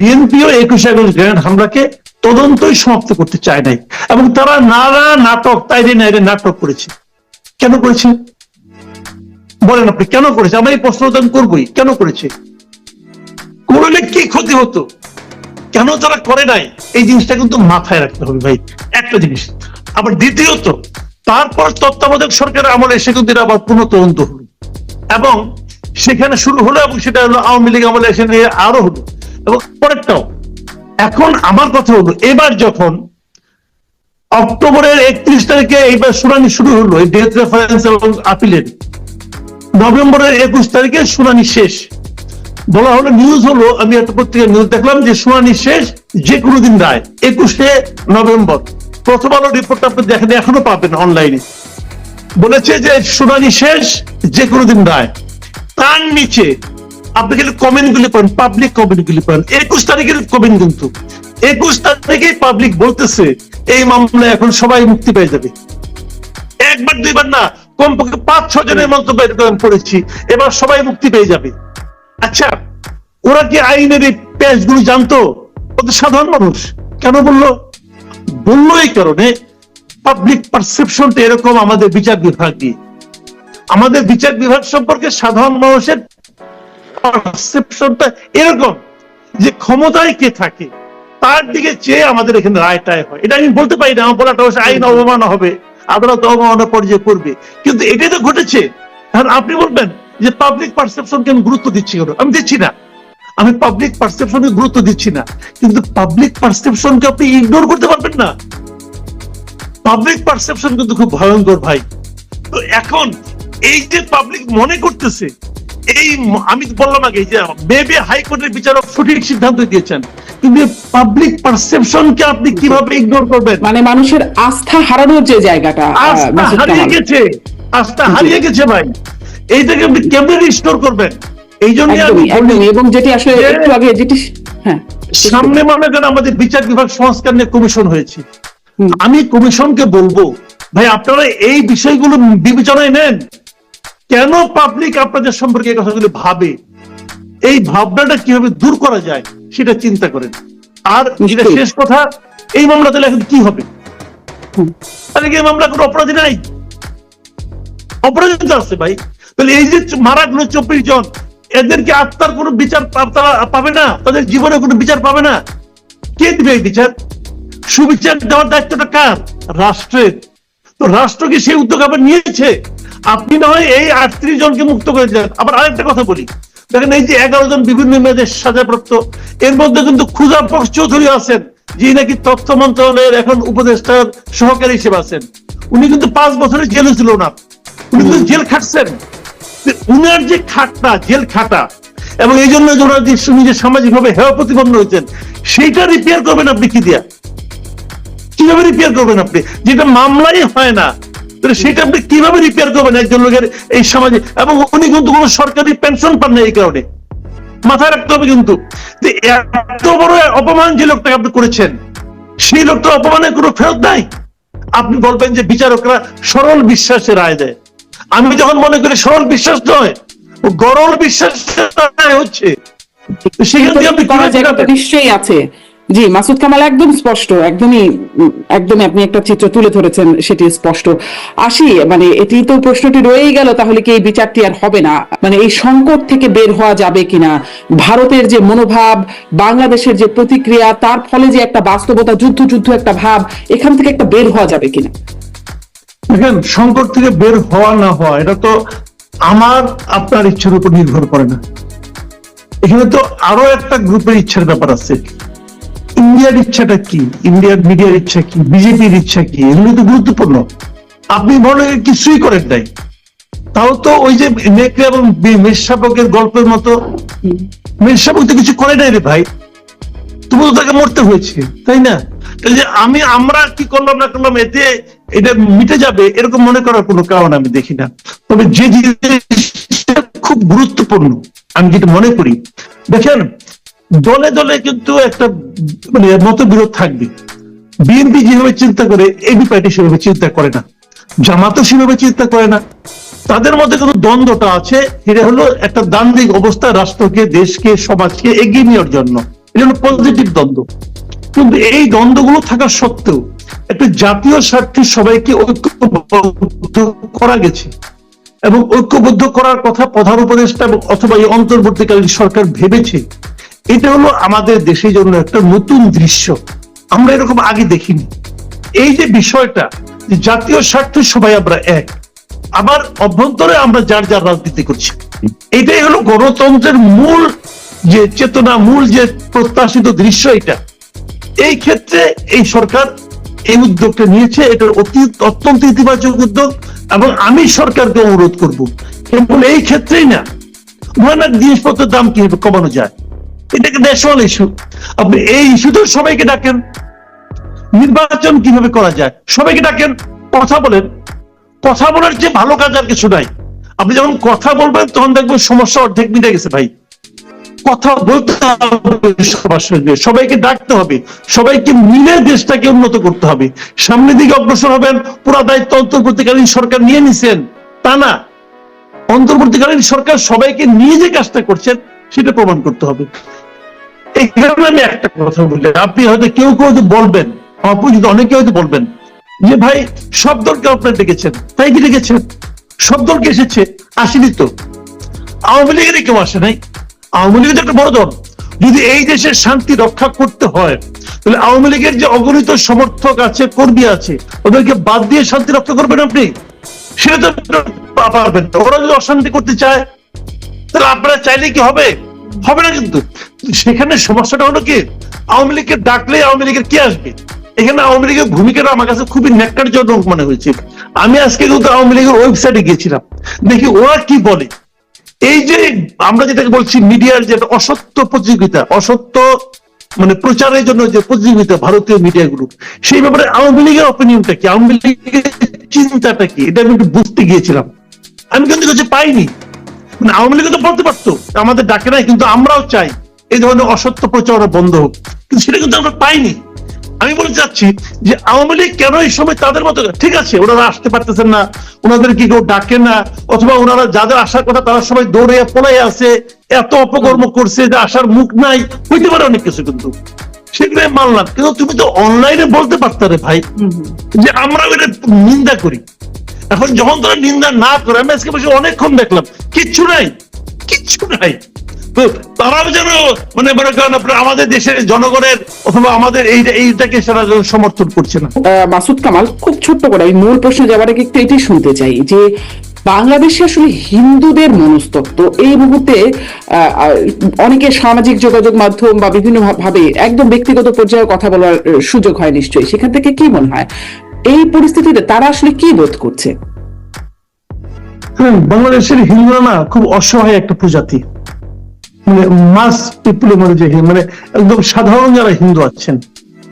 বিএনপিও একুশে August grenade হামলাকে তদন্তই সমাপ্ত করতে চায় নাই। এবং তারা নানা নাটক তাইরে নাইরে নাটক করেছে। কেন করেছে? বলেন আপনি, কেন করেছে? আমরা এই প্রশ্ন তো করবোই। কেন করেছে? করলে কি ক্ষতি হতো? কেন তারা করে নাই? এই জিনিসটা কিন্তু মাথায় রাখতে হবে ভাই। একটা জিনিস, আবার দ্বিতীয়ত, তারপর তত্ত্বাবধায়ক সরকারের আমলে এসে কিন্তু এটা আবার পুনঃ তদন্ত হলো। এবং সেখানে শুরু হলো এবং সেটা হলো আওয়ামী লীগ আমলে এসে নিয়ে আরও হলো। এবং পরেরটাও। এখন আমার কথা হলো, এবার যখন অক্টোবরের একত্রিশ তারিখে এইবার শুনানি শুরু হলো ডেথ রেফারেন্স এবং আপিলের নভেম্বরের একুশ তারিখে শুনানি শেষ। বলা হলো নিউজ হলো, আমি একটা পত্রিকা নিউজ দেখলাম যে শুনানি শেষ যে কোনো দিন রায়, একুশে নভেম্বর। প্রথম আলো রিপোর্ট আপনি দেখেন, এখনও পাবেন অনলাইনে বলেছে যে শুনানি শেষ যে কোনো দিন রায়। তার নিচে আপনি কমেন্ট গুলি পাবলিক কমেন্ট গুলি একুশ তারিখের কমেন্ট কিন্তু। একুশ তারিখে পাবলিক বলতেছে, এই মামলায় এখন সবাই মুক্তি পেয়ে যাবে। একবার, দুইবার না, কমপক্ষে পাঁচ ছ জনের মন্তব্য এরকম পড়েছি। এবার সবাই মুক্তি পেয়ে যাবে। আচ্ছা ওরা কি আইনের এই গুলো জানতো? ওদের সাধারণ মানুষ। কেন বলল? বলল এই কারণে পাবলিক পারসেপশনটা এরকম আমাদের বিচার বিভাগ আমাদের বিচার বিভাগ সম্পর্কে সাধারণ মানুষের পারসেপশনটা এরকম যে ক্ষমতায় কে থাকে, তার দিকে চেয়ে আমাদের এখানে রায়টায় হয়। এটা আমি বলতে পারি না, আমার বলাটা আইন অবমাননা হবে আদালত অবমাননা পর্যায়ে পড়বে। কিন্তু এটাই তো ঘটেছে। এখন আপনি বলবেন যে পাবলিক পারসেপশনকে আমি গুরুত্ব দিচ্ছি কেন? আমি দিচ্ছি না। আমি পাবলিক পারসেপশনকে গুরুত্ব দিচ্ছি না। কিন্তু পাবলিক পারসেপশনকে আপনি ইগনোর করতে পারবেন না। পাবলিক পারসেপশন কিন্তু খুব ভয়ঙ্কর ভাই। তো এখন এই যে পাবলিক মনে করতেছে এই আমি বললাম আগে যে মেবি হাইকোর্টের বিচারক সঠিক সিদ্ধান্ত দিয়েছেন। কিন্তু পাবলিক পারসেপশনকে আপনি কীভাবে ইগনোর করবেন? মানে মানুষের আস্থা হারানোর যে জায়গাটা আস্থা হারিয়ে গেছে। আস্থা হারিয়ে গেছে ভাই। এইটাকে আপনি কেমনে রিস্টোর করবেন? এই জন্য এবং যেটি আসলে একটু আগে যেটি হ্যাঁ। সামনে মনে করেন আমাদের বিচার বিভাগ সংস্কার নিয়ে কমিশন হয়েছে। আমি কমিশনকে বলব ভাই আপনারা এই বিষয়গুলো বিবেচনায় নেন। কেন পাবলিক আপনাদের সম্পর্কে এই কথাগুলো ভাবে? এই ভাবনাটা কীভাবে দূর করা যায় সেটা চিন্তা করেন। আর যেটা শেষ কথা এই মামলা তাহলে এখন কি হবে? তাহলে কি মামলা কোনো অপরাধী নাই? অপরাধী তো আছে ভাই। তাহলে এই যে মারা গেল চব্বিশ জন এদেরকে আত্মার কোনো বিচার তারা পাবে না? তাদের জীবনে কোনো বিচার পাবে না? কে দিবে এই বিচার? সুবিচার দেওয়ার দায়িত্বটা কার? রাষ্ট্রের। তো রাষ্ট্র কি সেই উদ্যোগ আবার নিয়েছে? আপনি না হয় এই আটত্রিশ জনকে মুক্ত করে দেন আবার আরেকটা কথা বলি। দেখেন এই যে এগারো জন বিভিন্ন মেয়েদের সাজাপ্রাপ্ত, এর মধ্যে কিন্তু পক্ষ চৌধুরী আছেন, যিনি নাকি তথ্য মন্ত্রণালয়ের এখন উপদেষ্টার সহকারী হিসেবে আছেন। উনি কিন্তু পাঁচ বছরের জেলে ছিল না উনি কিন্তু জেল খাটছেন। উনার যে খাটটা জেল খাটা, এবং এই জন্য ওনার যে নিজের সামাজিক ভাবে হেয় প্রতিপন্ন হয়েছেন, সেইটা রিপেয়ার করবেন আপনি কি দিয়া? কীভাবে রিপেয়ার করবেন আপনি? যেটা মামলাই হয় না তাহলে সেটা আপনি কীভাবে রিপেয়ার করবেন একজন লোকের এই সমাজে? এবং উনি কিন্তু কোনো সরকারি পেনশন পান না এই কারণে। মাথায় রাখতে হবে কিন্তু এত বড় অপমান যে লোকটাকে আপনি করেছেন সেই লোকটা অপমানের কোনো ফেরত নাই। আপনি বলবেন যে বিচারকরা সরল বিশ্বাসে রায় দেয়। আমি যখন মনে করি সরল বিশ্বাস নয় গরল বিশ্বাস হচ্ছে। সেখান থেকে আপনি? নিশ্চয়ই আছে। জি, মাসুদ কামাল একদম স্পষ্ট, একদমই একদমই আপনি একটা চিত্র তুলে ধরেছেন, সেটি স্পষ্ট। আসি মানে এটি তো প্রশ্নটি রয়েই গেল, তাহলে কি এই বিচারটি আর হবে না? মানে এই সংকট থেকে বের হওয়া যাবে কিনা? ভারতের যে মনোভাব, বাংলাদেশের যে প্রতিক্রিয়া, তার ফলে যে একটা বাস্তবতা, যুদ্ধ যুদ্ধ একটা ভাব, এখান থেকে একটা বের হওয়া যাবে কিনা? দেখেন, সংকট থেকে বের হওয়া না হওয়া, এটা তো আমার, আপনার ইচ্ছার উপর নির্ভর করে না। এখানে তো আরও একটা গ্রুপের ইচ্ছার ব্যাপার আছে। ইন্ডিয়ার ইচ্ছাটা কি? ইন্ডিয়ার মিডিয়ার ইচ্ছা কি? বিজেপির ইচ্ছা কি? এগুলো তো গুরুত্বপূর্ণ। আপনি মনে কিছুই করেন নাই। তাও তো ওই যে নেকড়ে এবং মেষশাবকের গল্পের মতো। মেষশাবক তো কিছু করে নাই রে ভাই। তুমি তো তাকে মরতে হয়েছে তাই না? যে আমি আমরা কি করলাম না করলাম এতে এটা মিটে যাবে এরকম মনে করার কোনো কারণ আমি দেখি না। তবে যে জিনিসটা খুব গুরুত্বপূর্ণ আমি যেটা মনে করি। দেখেন দলে দলে কিন্তু একটা মানে মতবিরোধ থাকবে। বিএনপি যেভাবে চিন্তা করে, এবি পার্টি সেভাবে চিন্তা করে না। জামাতও সেভাবে চিন্তা করে না। তাদের মধ্যে কিন্তু দ্বন্দ্বটা আছে? এটা হলো একটা দান্দিক অবস্থা রাষ্ট্রকে, দেশকে, সমাজকে এগিয়ে নেওয়ার জন্য। এটা হলো পজিটিভ দ্বন্দ্ব। কিন্তু এই দ্বন্দ্বগুলো থাকা সত্ত্বেও একটা জাতীয় স্বার্থে সবাইকে ঐক্যবদ্ধ করা গেছে। এবং ঐক্যবদ্ধ করার কথা প্রধান উপদেষ্টা অথবা এই অন্তর্বর্তীকালীন সরকার ভেবেছে। এটা হলো আমাদের দেশের জন্য একটা নতুন দৃশ্য। আমরা এরকম আগে দেখিনি। এই যে বিষয়টা জাতীয় স্বার্থে সবাই আমরা এক, আবার অভ্যন্তরে আমরা যার যার রাজনীতি করছি। এটাই হলো গণতন্ত্রের মূল যে চেতনা, মূল যে প্রত্যাশিত দৃশ্য এটা। এই ক্ষেত্রে এই সরকার এই উদ্যোগটা নিয়েছে এটা অতি অত্যন্ত ইতিবাচক উদ্যোগ, এবং আমি সরকারকে অনুরোধ করব। কেবল এই ক্ষেত্রেই না ভয়ানক জিনিসপত্রের দাম কীভাবে কমানো যায়? এটা একটা ন্যাশনাল ইস্যু আপনি এই ইস্যুতে সবাইকে ডাকেন। নির্বাচন কীভাবে করা যায়? সবাইকে ডাকেন, কথা বলেন। কথা বলার যে ভালো কাজ আর কিছু নাই। আপনি যখন কথা বলবেন, তখন দেখবেন সমস্যা অর্ধেক মিটে গেছে ভাই। কথা বলতে হবে সবার সঙ্গে সবাইকে ডাকতে হবে। সবাইকে মিলে দেশটাকে উন্নত করতে হবে। সামনের দিকে অগ্রসর হবেন, পুরা দায়িত্ব অন্তর্বর্তীকালীন সরকার নিয়ে নিছেন। তা না। অন্তর্বর্তীকালীন সরকার সবাইকে নিয়ে যে কাজটা করছেন সেটা প্রমাণ করতে হবে। এই আমি একটা কথা বলি। আপনি হয়তো কেউ কেউ হয়তো বলবেন, আমার পরিচিত অনেকে হয়তো বলবেন, যে ভাই, সব দলকে আপনার ডেকেছেন তাই কি ডেকেছেন সব দলকে এসেছে, আসেনি তো। আওয়ামী লীগের কেউ আসে নাই। আওয়ামী লীগের একটা বড় দল। যদি এই দেশের শান্তি রক্ষা করতে হয়, তাহলে আওয়ামী লীগের যে অগণিত সমর্থক আছে, কর্মী আছে, ওদেরকে বাদ দিয়ে শান্তি রক্ষা করবেন আপনি? সেটা তো পারবেন। ওরা যদি অশান্তি করতে চায় তাহলে আপনারা চাইলে কি হবে? হবে না কিন্তু। সেখানে সমস্যাটা হলো কি? আওয়ামী লীগকে ডাকলে আওয়ামী লীগের কি আসবে? এখানে আওয়ামী লীগের ভূমিকাটা আমার কাছে খুবই ন্যাক্কারজনক মনে হয়েছে। আমি আজকে কিন্তু আওয়ামী লীগের ওয়েবসাইটে গিয়েছিলাম। দেখি ওরা কি বলে। এই যে আমরা যেটাকে বলছি মিডিয়ার যে অসত্য প্রতিযোগিতা, অসত্য মানে প্রচারের জন্য যে প্রতিযোগিতা ভারতীয় মিডিয়া মিডিয়াগুলো, সেই ব্যাপারে আওয়ামী লীগের অপিনিয়নটা কি? আওয়ামী লীগের চিন্তাটা কি? এটা আমি একটু বুঝতে গিয়েছিলাম। আমি কিন্তু কিছু পাইনি। মানে আওয়ামী লীগ তো বলতে পারতো আমাদের ডাকে নাই কিন্তু আমরাও চাই এই ধরনের অসত্য প্রচারণা বন্ধ হোক। কিন্তু সেটা কিন্তু আমরা পাইনি। আমি বলতে চাচ্ছি যে আওয়ামী লীগ কেন এই সময় তাদের মতো ঠিক আছে ওনারা আসতে পারতেছেন না ওনাদের কি কেউ ডাকে না অথবা ওনারা যাদের আসার কথা তারা সবাই দৌড়ে পলাই আছে এত অপকর্ম করছে যে আসার মুখ নাই হইতে পারে অনেক কিছু কিন্তু। সেগুলো আমি মানলাম কিন্তু তুমি তো অনলাইনে বলতে পারতে রে ভাই যে আমরা এটা নিন্দা করি। এখন যখন তারা নিন্দা না করে, আমি আজকে বসে অনেকক্ষণ দেখলাম, কিচ্ছু নাই কিচ্ছু নাই। তারাও যেন মানে মনে করেন আপনার আমাদের দেশের জনগণের অথবা আমাদের এই, এইটাকে যেন সমর্থন করছে না। মাসুদ কামাল, খুব ছোট্ট করে আমি মূল প্রশ্নে যাওয়ার আগে একটু এটাই শুনতে চাই যে, বাংলাদেশে আসলে হিন্দুদের মনস্তত্ব, এই মুহূর্তে অনেকে সামাজিক যোগাযোগ মাধ্যম বা বিভিন্ন ভাবে একদম ব্যক্তিগত পর্যায়ে কথা বলার সুযোগ হয় নিশ্চয়ই। সেখান থেকে কি মনে হয়? এই পরিস্থিতিতে তারা আসলে কি বোধ করছে? বাংলাদেশের হিন্দুরা না খুব অসহায় একটা প্রজাতি। মানে মাস পিপুলের মধ্যে যে মানে একদম সাধারণ যারা হিন্দু আছেন,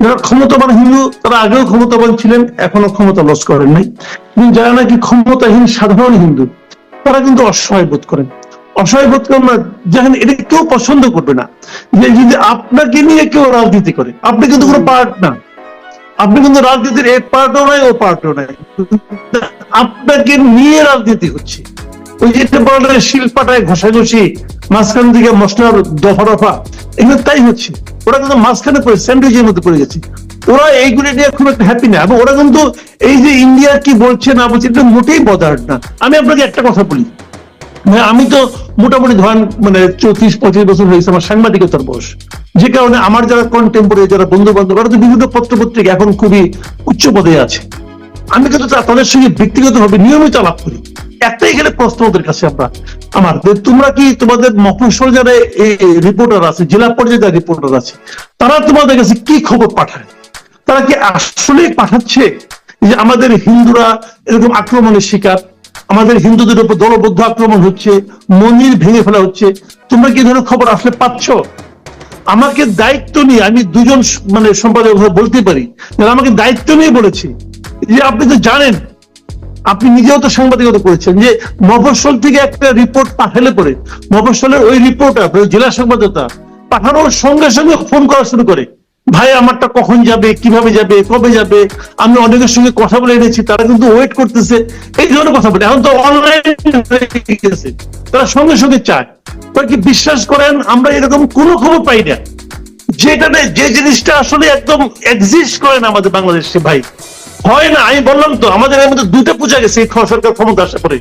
যারা ক্ষমতাবান হিন্দু, তারা আগেও ক্ষমতাবান ছিলেন, এখনও ক্ষমতা লস করেন নাই। যারা নাকি ক্ষমতাহীন সাধারণ হিন্দু, তারা কিন্তু অসহায় বোধ করেন। অসহায় বোধ করেন না যেখানে এটা কেউ পছন্দ করবে না। যে যদি আপনাকে নিয়ে কেউ রাজনীতি করে, আপনি কিন্তু কোনো পার্ট না। আপনি কিন্তু রাজনীতির এক পার্টও নাই, ও পার্টও নাই। আপনাকে নিয়ে রাজনীতি হচ্ছে। ওই যে বলে শিল্পাটায় ঘষাঘষি, মাঝখান থেকে মশলার দফা এগুলো তাই হচ্ছে। ওরা কিন্তু মাঝখানে পড়ে, স্যান্ডউইচের মধ্যে পড়ে গেছে। ওরা এইগুলো নিয়ে খুব একটা হ্যাপি না। এবং ওরা কিন্তু এই যে ইন্ডিয়া কি বলছে না বলছে, এটা মোটেই বদার না। আমি আপনাকে একটা কথা বলি। আমি তো মোটামুটি ধরেন মানে চৌত্রিশ পঁচিশ বছর হয়েছে আমার সাংবাদিকতার বয়স। যে কারণে আমার যারা কন্টেম্পোরারি যারা বন্ধু বান্ধব ওরা তো বিভিন্ন পত্র পত্রিকা এখন খুবই উচ্চ পদে আছে। আমি কিন্তু তাদের সঙ্গে ব্যক্তিগত ভাবে নিয়মিত আলাপ করি। একটাই এখানে প্রশ্ন ওদের কাছে আমরা আমার তোমরা কি তোমাদের মফস্বল যারা রিপোর্টার আছে, জেলা পর্যায়ে যারা রিপোর্টার আছে, তারা তোমাদের কাছে কি খবর পাঠায়? তারা কি আসলে পাঠাচ্ছে? যে আমাদের হিন্দুরা এরকম আক্রমণের শিকার আমাদের হিন্দুদের উপর দলবদ্ধ আক্রমণ হচ্ছে, মন্দির ভেঙে ফেলা হচ্ছে। তোমরা কি ধরনের খবর আসলে পাচ্ছ? আমাকে দায়িত্ব নিয়ে আমি দুজন মানে সম্পাদক বলতে পারি, যারা আমাকে দায়িত্ব নিয়ে বলেছে। যে আপনি তো জানেন, আপনি নিজেও তো সাংবাদিকতা করেছেন যে মফস্বল থেকে একটা রিপোর্ট পাঠালে পরে, মফস্বলের ওই রিপোর্টার জেলা সংবাদদাতা পাঠানোর সঙ্গে সঙ্গে ফোন করা শুরু করে। ভাই, আমারটা কখন যাবে? কীভাবে যাবে? কবে যাবে? আমি অনেকের সঙ্গে কথা বলে এনেছি, তারা কিন্তু ওয়েট করতেছে। এই ধরনের কথা বলে। এখন তো অনলাইন তারা সঙ্গে সঙ্গে চায়। তারা কি বিশ্বাস করেন? আমরা এরকম কোনো খবর পাই না। যেটা যে জিনিসটা আসলে একদম এক্সিস্ট করে না আমাদের বাংলাদেশে ভাই। হয় না, আমি বললাম তো, আমাদের এর মধ্যে দুটো পূজা গেছে, এই সরকার ক্ষমতা আসা পরে।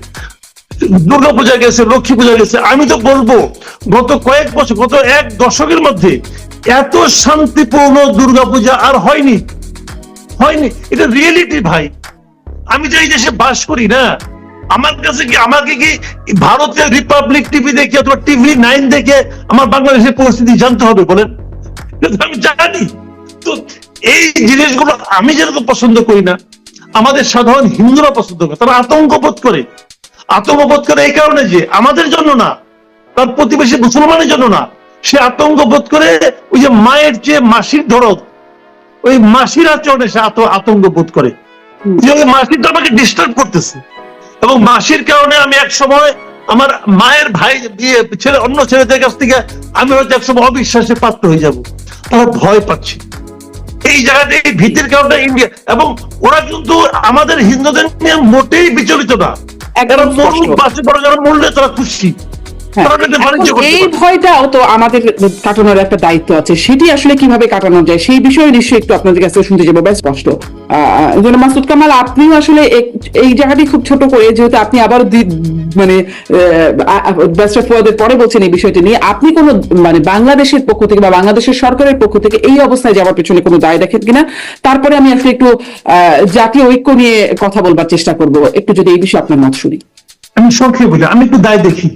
দুর্গা পূজা গেছে, লক্ষ্মী পূজা গেছে। আমি তো বলব, গত কয়েক বছর, গত এক দশকের মধ্যে এত শান্তিপূর্ণ দুর্গা পূজা আর হয়নি। হয়নি। এটা রিয়েলিটি ভাই। আমি যে এই দেশে বাস করি না, আমার কাছে কি, আমাকে কি ভারতের রিপাবলিক টিভি দেখে অথবা টিভি নাইন দেখে আমার বাংলাদেশের পরিস্থিতি জানতে হবে, বলেন? আমি জানি। তো এই জিনিসগুলো আমি যেরকম পছন্দ করি না, আমাদের সাধারণ হিন্দুরা পছন্দ করে, তারা আতঙ্ক বোধ করে। আতঙ্ক বোধ করে এই কারণে যে আমাদের জন্য না তার প্রতিবেশী মুসলমানের জন্য না সে আতঙ্ক বোধ করে ওই যে মায়ের চেয়ে মাসির ধরক ওই মাসির আচরণে সে আত- আতঙ্ক বোধ করে যে ওই মাসিটা আমাকে ডিস্টার্ব করতেছে। এবং মাসির কারণে আমি এক সময় আমার মায়ের ভাই দিয়ে ছেলে অন্য ছেলেদের কাছ থেকে আমি হয়তো এক সময় অবিশ্বাসে পাত্র হয়ে যাব। তারা ভয় পাচ্ছে। এই জায়গাতে এই ভীতির কারণে ইন্ডিয়া এবং ওরা কিন্তু আমাদের হিন্দুদের নিয়ে মোটেই বিচলিত না। একদম মূল পাশে বড় যারা মরলে তারা খুশি। হ্যাঁ। এই ভয়টাও তো আমাদের কাটানোর একটা দায়িত্ব আছে। সেটি আসলে কীভাবে কাটানো যায় সেই বিষয়ে নিশ্চয়ই একটু আপনাদের কাছে শুনতে যাব। বেশ স্পষ্ট। যেন মাসুদ কামাল আপনিও আসলে এই জায়গাটি খুব ছোট করে যেহেতু আপনি আবার মানে পরে বলছেন এই বিষয়টি নিয়ে। আপনি কোনো মানে বাংলাদেশের পক্ষ থেকে বা বাংলাদেশের সরকারের পক্ষ থেকে এই অবস্থায় যাওয়ার পেছনে কোনো দায় দেখেন কিনা? তারপরে আমি আসলে একটু আহ, জাতীয় ঐক্য নিয়ে কথা বলবার চেষ্টা করব। একটু যদি এই বিষয়ে আপনার মত শুনি। আমি সংক্ষেপে বলি আমি একটু দায় দেখি।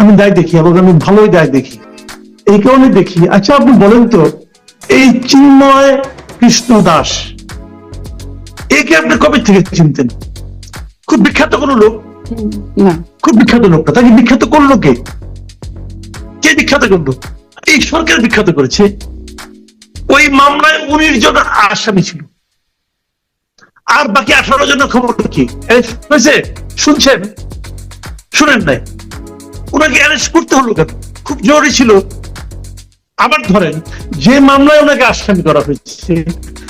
আমি দায় দেখি এবং আমি ভালোই দায় দেখি। এই কারণে দেখি আচ্ছা আপনি বলেন তো এই চিন্ময় কৃষ্ণ দাস একে আপনি কবে থেকে চিনতেন? খুব বিখ্যাত কোন লোক? খুব বিখ্যাত লোকটা তাকে বিখ্যাত করল কে? কে বিখ্যাত করল? এই সরকার বিখ্যাত করেছে। ওই মামলায় উনিশ জন আসামি ছিল। আর বাকি আঠারো জনের খবর কি? হয়েছে? শুনছেন? শুনেন নাই? ওনাকে অ্যারেস্ট করতে হলো কেন? খুব জরুরি ছিল। আবার ধরেন যে মামলায় ওনাকে আসামি করা হয়েছে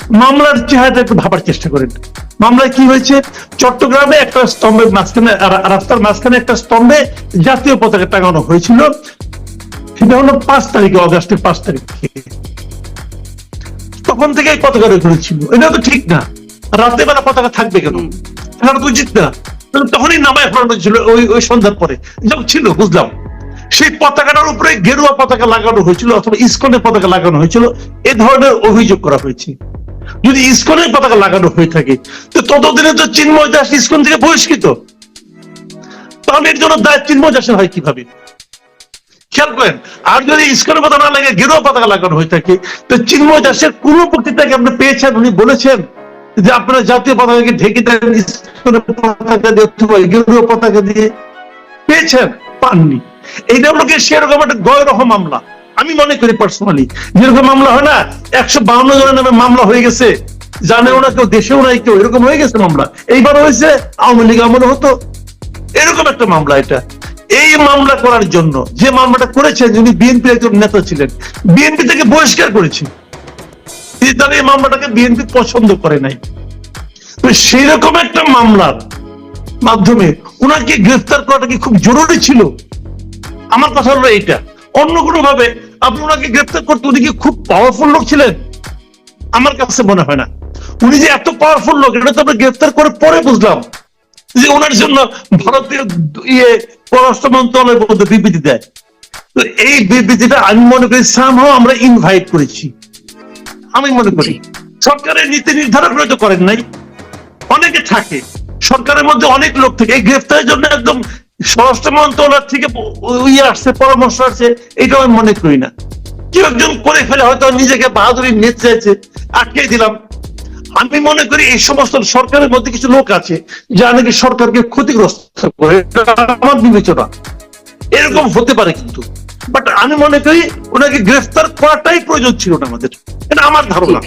মামলার চেহারাটা একটু ভাবার চেষ্টা করেন। মামলায় কি হয়েছে? চট্টগ্রামে একটা স্তম্ভের মাঝখানে রাস্তার মাঝখানে একটা স্তম্ভে জাতীয় পতাকা টাঙানো হয়েছিল। সেটা হলো পাঁচ তারিখে অগাস্টের পাঁচ তারিখে। তখন থেকে পতাকা ছিল এটা তো ঠিক না। রাতে বেলা পতাকা থাকবে কেন? এটা তো উচিত না। তখনই নামায় ফেলানো ছিল, ওই ওই সন্ধ্যার পরে। যখন ছিল, বুঝলাম। সেই পতাকাটার উপরে গেরুয়া পতাকা লাগানো হয়েছিল অথবা ইস্কনের পতাকা লাগানো হয়েছিল, এ ধরনের অভিযোগ করা হয়েছে। যদি ইস্কনের পতাকা লাগানো হয়ে থাকে, তো ততদিনে তো চিন্ময় দাস ইস্কন থেকে বহিষ্কৃত। তাহলে এর জন্য দায় চিন্ময় দাসের হয় কীভাবে? খেয়াল করেন, আর যদি ইস্কনের পতাকা না লাগে গেরুয়া পতাকা লাগানো হয়ে থাকে, তো চিন্ময় দাসের কোন বক্তৃতাকে আপনি পেয়েছেন? উনি বলেছেন? যে আপনারা জাতীয় পতাকাকে ঢেকে দেন পতাকা দিয়ে অথবা গেরুয়া পতাকা দিয়ে পেয়েছেন, পাননি। এইটা হলো কি সেরকম একটা গয়রহ মামলা। আমি মনে করি পার্সোনালি যেরকম মামলা হয় না, একশো বাউন্ন জনের নামে মামলা হয়ে গেছে। জানেও না কেউ, দেশেও নাই কেউ, এরকম হয়ে গেছে মামলা। এইবার হয়েছে, আওয়ামী লীগ আমলে হতো। এরকম একটা মামলা এটা। এই মামলা করার জন্য, যে মামলাটা করেছেন, যিনি বিএনপির একজন নেতা ছিলেন, বিএনপি থেকে বহিষ্কার করেছে। তিনি এই মামলাটাকে বিএনপি পছন্দ করে নাই। সেই রকম একটা মামলার মাধ্যমে গ্রেফতার করাটা কি খুব জরুরি ছিল? আমার কথা হলো এইটা। অন্য কোনো ভাবে আপনি ওনাকে গ্রেফতার করতে উনি কি খুব পাওয়ারফুল লোক ছিলেন? আমার কাছে মনে হয় না। উনি যে এত পাওয়ারফুল লোক, এটা তো আমরা গ্রেফতার করে পরে বুঝলাম যে ওনার জন্য ভারতীয় ইয়ে পররাষ্ট্র মন্ত্রণালয়ের মধ্যে বিবৃতি দেয়। তো এই বিবৃতিটা আমি মনে করি সামহাও আমরা ইনভাইট করেছি। আমি মনে করি, সরকারের নীতি নির্ধারক হয়তো করেন নাই। অনেকে থাকে, সরকারের মধ্যে অনেক লোক থাকে। এই গ্রেফতারের জন্য একদম স্বরাষ্ট্র মন্ত্রণালয় থেকে ইয়ে আসছে, পরামর্শ আসছে, এটা আমি মনে করি না। কেউ একজন করে ফেলে, হয়তো নিজেকে বাহাদুরি নিতে চাইছে, আটকে দিলাম। আমি মনে করি এই সমস্ত সরকারের মধ্যে কিছু লোক আছে, যারা নাকি সরকারকে ক্ষতিগ্রস্ত করে। আমার বিবেচনা। এরকম হতে পারে কিন্তু। বাট আমি মনে করি ওনাকে গ্রেফতার করাটাই প্রয়োজন ছিল না আমাদের। এটা আমার ধারণা।